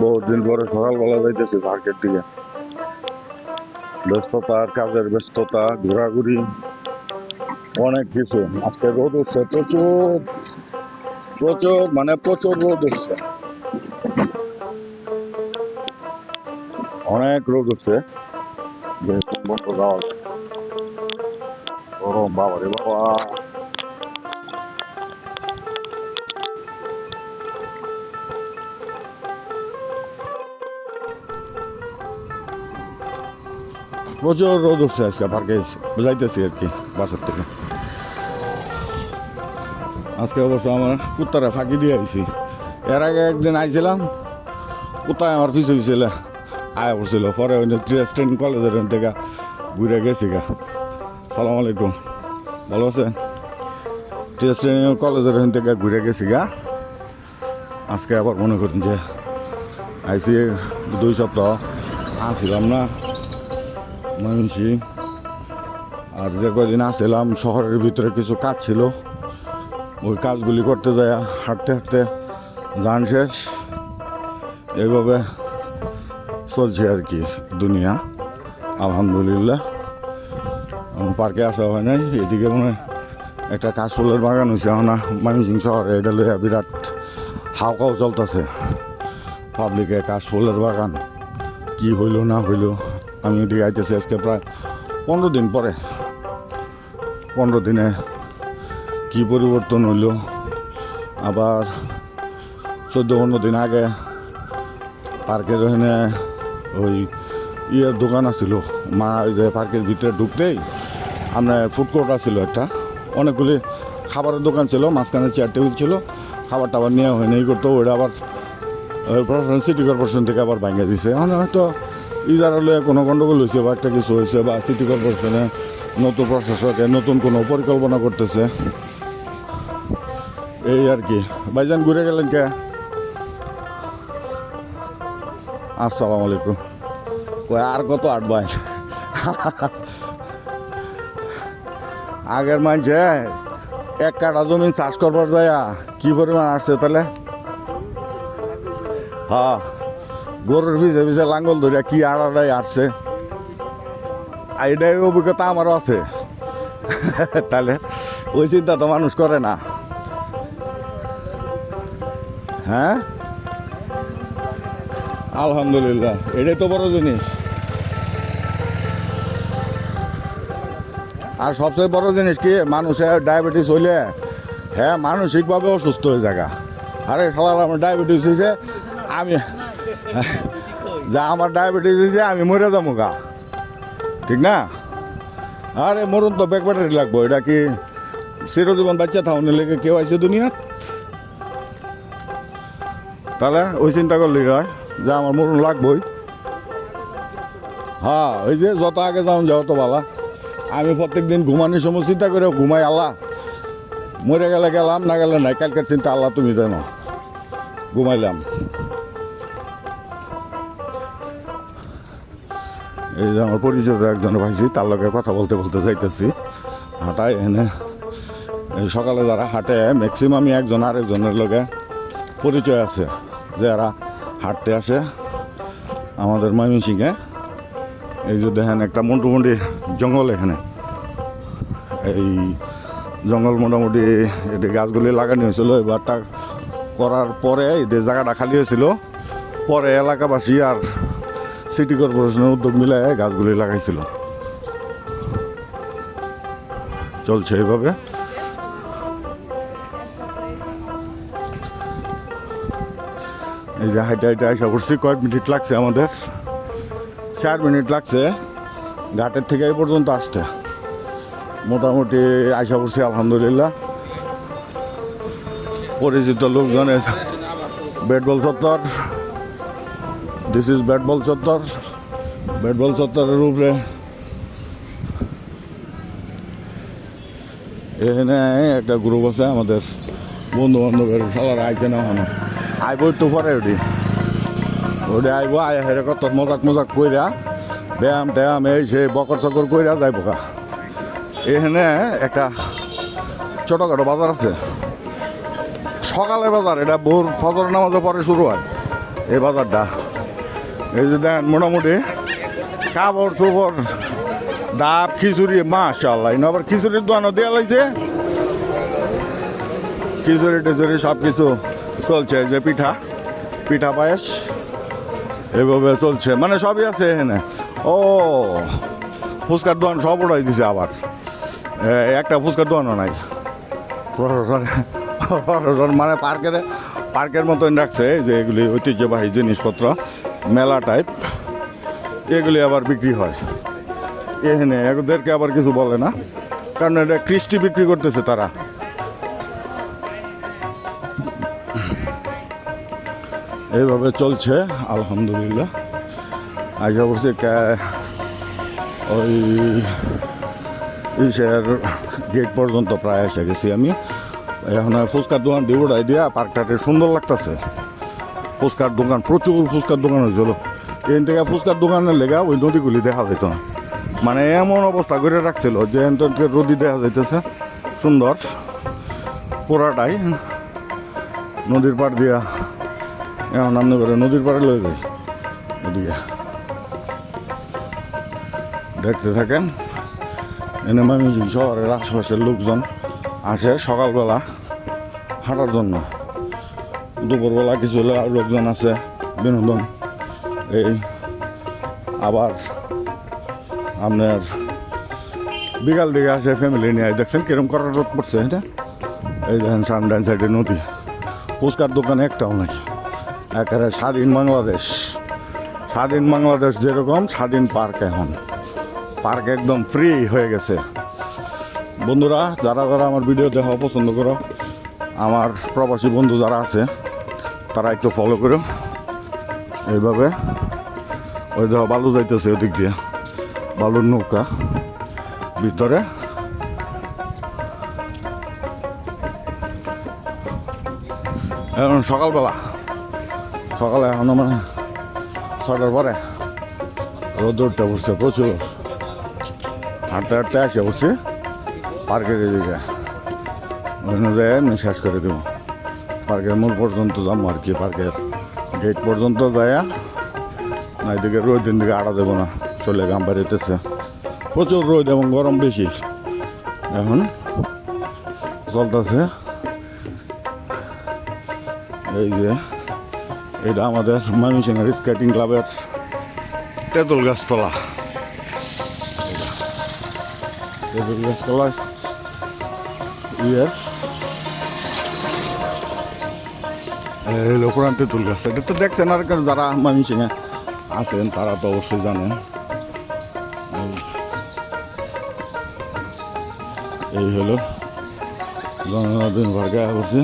বহুত দিন পরে সকালবেলা যাইতেছি পার্কের দিকে। ব্যস্ততা আর কাজের ব্যস্ততা, ঘোরাঘুরি, অনেক কিছু। আজকে রোদ উঠছে, প্রচুর প্রচুর মানে প্রচুর রোদ উঠছে। অনেক রোদ উঠছে। গরম বাবা রে বাবা। প্রচুর রোদ উঠছে আজকে পার্কে বুঝাইতেছি আর কি বাসার থেকে আজকে অবশ্য আমার কুত্তারা ফাঁকি দিয়ে আইছি এর আগে একদিন আইছিলাম কুত্তায় আমার পিছু পিছিল আয়া পড়ছিল পরে ওই স্ট্রেন কলেজের থেকে ঘুরে গেছি গা সালাম আলাইকুম ভালো আছেন স্ট্রেন কলেজের থেকে ঘুরে গেছি গা আজকে আবার মনে করুন যে আইসি দুই সপ্তাহ আসছিলাম না ময়মনসি আর যে কদিন আসছিলাম শহরের ভিতরে কিছু কাজ ছিল। ওই কাজগুলি করতে যায় হাঁটতে হাঁটতে যান শেষ। এইভাবে চলছে আর কি দুনিয়া। আলহামদুলিল্লাহ। পার্কে আসা হয় নাই। এদিকে মনে একটা কাশফুলের বাগান হয়েছে না ময়মনসিং শহরে এটা লইয়া বিরাট হাওকাও চলতেছে। পাবলিকে কাশফুলের বাগান, কি হইল না হইল। আমি এদিকে আইতেছি আজকে প্রায় পনেরো দিন পরে। পনেরো দিনে কি পরিবর্তন হইল? আবার চোদ্দ পনেরো দিন আগে পার্কের ওখানে ওই ইয়ের দোকান আছিল। মা ওই যে পার্কের ভিতরে ঢুকতেই আপনার ফুড কোর্ট আছিল একটা। অনেকগুলি খাবারের দোকান ছিল, মাঝখানে চেয়ার টেবিল ছিল খাবার টাবার নেওয়া হয়নি করতো ওটা আবার সিটি কর্পোরেশন থেকে আবার ভাঙিয়ে দিছে। মানে হয়তো ইজারা লয়ে কোনো গন্ডগোল হয়েছে বা একটা কিছু হয়েছে বা সিটি কর্পোরেশনে নতুন প্রশাসকে নতুন কোনো পরিকল্পনা করতেছে এই আর কি। ভাইজান ঘুরে গেলেন কে? আসসালামু আলাইকুম। কই আর কত আট ভাই? আগের মানছে এক কাটা জমিন চাষ করবার যায়, কি পরিমাণ আসছে তাহলে? হ্যাঁ। গরুর পিছে পিছে লাঙ্গল ধরিয়া কি আড়াটাই আসছে এটাই অভিজ্ঞতা আমারও আছে। তাহলে ওই চিন্তা তো মানুষ করে না। হ্যাঁ? আলহামদুলিল্লাহ, এটাই তো বড় জিনিস। আর সবচেয়ে বড় জিনিস কি মানুষের ডায়াবেটিস হইলে হ্যাঁ মানসিকভাবে অসুস্থ হয়ে জায়গা আরে সালার আমার ডায়াবেটিস হয়েছে আমি যা আমার ডায়াবেটিস হয়েছে, আমি মরে যাব গা। ঠিক না? আরে মরুন তো ব্যাক ব্যাটারি লাগবো, এটা কি চিরজীবন বাচ্চা থাউনের লেগে কেউ আছে দুনিয়া তাহলে ওই চিন্তা করলি হয় যে আমার মরুন লাগবই। হ্যাঁ ওই যে যত আগে যাও যাও তো বালা। আমি প্রত্যেক দিন ঘুমানোর সময় চিন্তা করে ঘুমাই, আল্লাহ। মরে গেলে গেলাম, না গেলে নাই, কালকের চিন্তা আল্লাহ তুমি জানো। ঘুমাইলাম। এই যে আমার পরিচিত একজন ভাইছি তার লগে কথা বলতে বলতে যাইতেছি। হাঁটায় এনে এই সকালে যারা হাঁটে ম্যাক্সিমামই একজন আরেকজনের লগে পরিচয় আছে। যারা হাঁটতে আসে আমাদের ময়মনসিংহে। এই যে দেখেন একটা মন্টুমন্ডি জঙ্গল এখানে। এই জঙ্গল মোটামুটি এটি গাছগুলি লাগানো হয়েছিল। এবারটা করার পরে এদের জায়গাটা খালি হয়েছিল, পরে এলাকাবাসী আর সিটি কর্পোরেশনের উদ্যোগ মিলে গাছগুলি লাগাইছিল। চলছে এইভাবে। এই যে হাইটে হাইটে আসা করছি কয়েক মিনিট লাগছে আমাদের। চার মিনিট লাগছে, ঘাটের থেকে এই পর্যন্ত আসতে। মোটামুটি আশা করছি আলহামদুলিল্লাহ। পরিচিত লোকজনের ব্যাট বল চত্বর দিস ইজ ব্যাট বল চত্বর ব্যাট বল চত্বরের উপরে এখানে একটা গ্রুপ আছে আমাদের। বন্ধু বান্ধবের সবার আইছে না ওখানে। আইব একটু পরে ওটি। ওটি আইব, আয় হেরে কত মজাক মজাক কইরা। ব্যায়াম ট্যায়াম এই সেই বকর চকর কইরা যাইব কা এখানে একটা ছোটোখাটো বাজার আছে। সকালে বাজার, এটা ভোর ফজর নামাজে পরে শুরু হয়। এই বাজারটা। এই যে দেখেন মোটামুটি কাপড় চোপড়, ডাব, খিচুড়ি মাশাল্লাহ আবার খিচুড়ির দোকানও দেওয়া লাগছে। খিচুড়ি টিচুড়ি সব কিছু চলছে যে পিঠা পিঠা পায়েস, এভাবে চলছে। মানে সবই আছে এখানে। ও, ফুচকার দোকান সব উড়াই দিছে আবার। একটা ফুচকার দোকানও নাই। প্রশাসন প্রশাসন মানে পার্কের পার্কের মতন রাখছে যে এগুলি ঐতিহ্যবাহী জিনিসপত্র। মেলা টাইপ এগুলি আবার বিক্রি হয়। এখানে এদেরকে আবার কিছু বলে না, কারণ এটা কৃষ্টি বিক্রি করতেছে তারা। এইভাবে চলছে, আলহামদুলিল্লাহ। আশা কা- ওই ইসের গেট পর্যন্ত প্রায় এসে গেছি আমি। এখন ফুচকার দোকান উড়াই দিয়া পার্কটাতে সুন্দর লাগতেছে। ফুচকার দোকান, প্রচুর ফুচকার দোকান হয়েছিল এখান থেকে ফুচকার দোকানের লেগা ওই নদীগুলি দেখা যেত না। মানে এমন অবস্থা করে রাখছিল যে থেকে নদী দেখা যাইতেছে। সুন্দর। পুরাটাই নদীর পাড় দিয়া। এখন আপনি করে নদীর পাড়ে লয়ে যাই। এদিকে। দেখতে থাকেন। এনে ময়মনসিং শহরের আশেপাশের লোকজন আসে সকালবেলা হাঁটার জন্য। দুপুরবেলা কিছু লোকজন আছে, বিনোদন। এই আবার আপনার বিকাল দিকে আসে ফ্যামিলি নিয়ে। দেখছেন কিরম করার রোদ পড়ছে হ্যাঁ এই দেখেন সামডান সাইডে নদী। ফুচকার দোকান একটাও নাই। একেবারে স্বাধীন বাংলাদেশ। স্বাধীন বাংলাদেশ যেরকম, স্বাধীন পার্ক এখন। পার্ক একদম ফ্রি হয়ে গেছে। বন্ধুরা, যারা যারা আমার ভিডিও দেখা পছন্দ করো, আমার প্রবাসী বন্ধু যারা আছে তারা একটু ফলো করো। এইভাবে। ওই দেখো বালু যাইতেছে ওদিক দিয়ে। বালুর নৌকা ভিতরে। এখন সকালবেলা। সকালে এখন মানে ছটার পরে রোদ্দুরটা বসছে প্রচুর। হাঁটতে হাঁটতে আসে বসছি। পার্কের এদিকে। ওখানে যায় আমি শেষ করে দেবো। পার্কের মূল পর্যন্ত যাব আর কি পার্কের গেট পর্যন্ত যায়, না এদিকে রোদ দিকে আড়া দেবো না, চলে গাম বাড়িতেছে। প্রচুর রোদ এবং গরম বেশি। এখন চলতেছে। এই যে, এটা আমাদের ময়মনসিংহের স্কেটিং ক্লাবের তেঁতুল গাছতলা। তেঁতুল গাছতলা ইয়ের পুরান তেঁতুল গাছ এটা তো দেখছেন আর যারা ময়মনসিংহে আছেন তারা তো অবশ্যই জানেন এই- হলো জনদিন ভার্গা বসে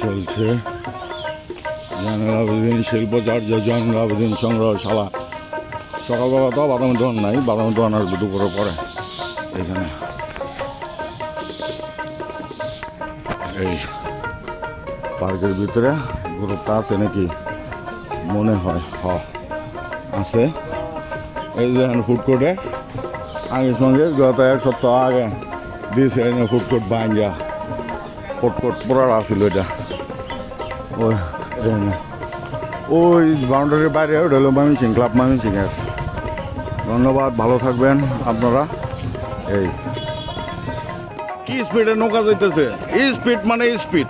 চলছে আবেদিন সংগ্রহশালা সকালবেলা তো বাদামের দোকান নাই বাদামের দোকান আসবে দুপুরে পরে এখানে এই পার্কের ভিতরে গ্রুপটা আছে নাকি? মনে হয়, হ, আছে। এই যে ফুড কোর্টে আগের সঙ্গে গত এক সপ্তাহ আগে দিয়েছে ফুড কোর্ট বাইঞ্জা ফুড কোর্ট পুরার আসছিল এটা। ওই ওই বাউন্ডারির বাইরে ওটা হলো ময়মনসিং ক্লাব ময়মনসিংহের। ধন্যবাদ, ভালো থাকবেন আপনারা। এই। কি স্পিডে নৌকা যাইতেছে? স্পিড মানে স্পিড।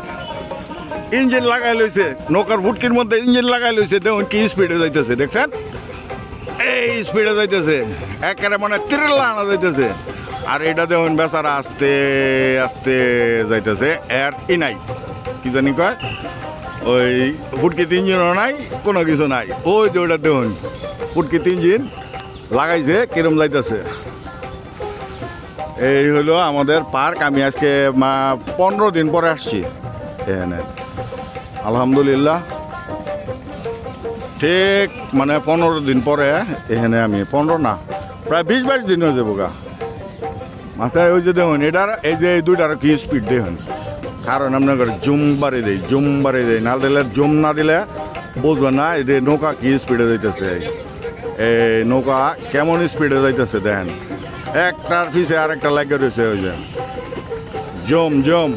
ইঞ্জিন লাগাই লইছে, নৌকার ফুটকির মধ্যে ইঞ্জিন লাগাই লইছে, দেখুন কি স্পিডে যাইতেছে, দেখছেন? এই স্পিডে যাইতেছে, একেবারে মানে তিরলা আনা যাইতেছে। আর এটা দেখুন বেচারা আস্তে আস্তে যাইতেছে, এর ই কি জানি কয়? ওই ফুটকিতে ইঞ্জিনও নাই, কোনো কিছু নাই। ওই যে ওটা দেখুন ফুটকিতে ইঞ্জিন লাগাইছে, কিরম যাইতেছে। এই হলো আমাদের পার্ক। আমি আজকে পনেরো দিন পরে আসছি। এখানে। আলহামদুলিল্লাহ। ঠিক মানে পনেরো দিন পরে এখানে আমি, পনেরো না, প্রায় বিশ বাইশ দিন হয়ে যাব গা। মাছের ওই যে দেখুন, এটার, এই যে এই দুইটার কি স্পিড দেখুন। কারণ আপনার জুম বাড়ি দেয় জুম বাড়ি দেয় না দিলে, জুম না দিলে বুঝবে না, এই নৌকা কি স্পিডে যাইতেছে। এই নৌকা কেমন স্পিডে যাইতেছে, দেখেন। একটার পিছে আর একটা লাগে রয়েছে, ওই যে। জম জম।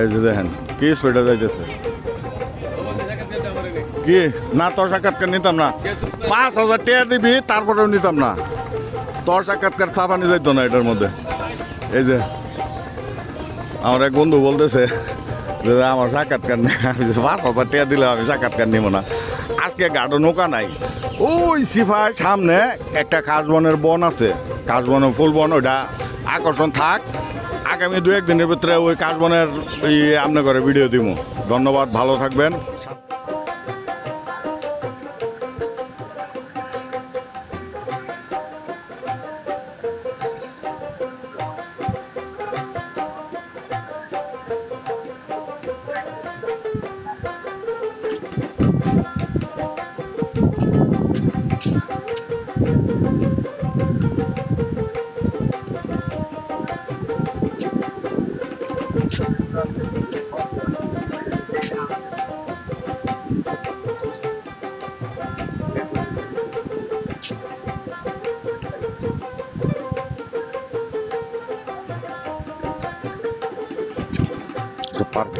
এই যে দেখেন, কি স্পিডে যাইতেছে? কি? না, তোর সাক্ষাৎকার নিতাম না। পাঁচ হাজার টাকা দিবি, তারপরেও নিতাম না। তোর সাক্ষাৎকার ছাপানি যাইতো না এটার মধ্যে। এই যে, আমার এক বন্ধু বলতেছে যে আমার সাক্ষাৎকার পাঁচ হাজার টাকা দিলে আমি সাক্ষাৎকার নিব না। আজকে গাঢ় নৌকা নাই। ওই সিফার সামনে একটা কাশবনের বন আছে। কাশবনের ফুল বন, ওইটা আকর্ষণ থাক। আগামী দু একদিনের ভিতরে ওই কাশবনের আপনার করে ভিডিও দিব ধন্যবাদ, ভালো থাকবেন।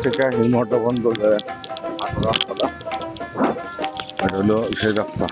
থেকে হিমটা বন্ধ করে রাস্তাটা। এটা হলো সেই রাস্তা।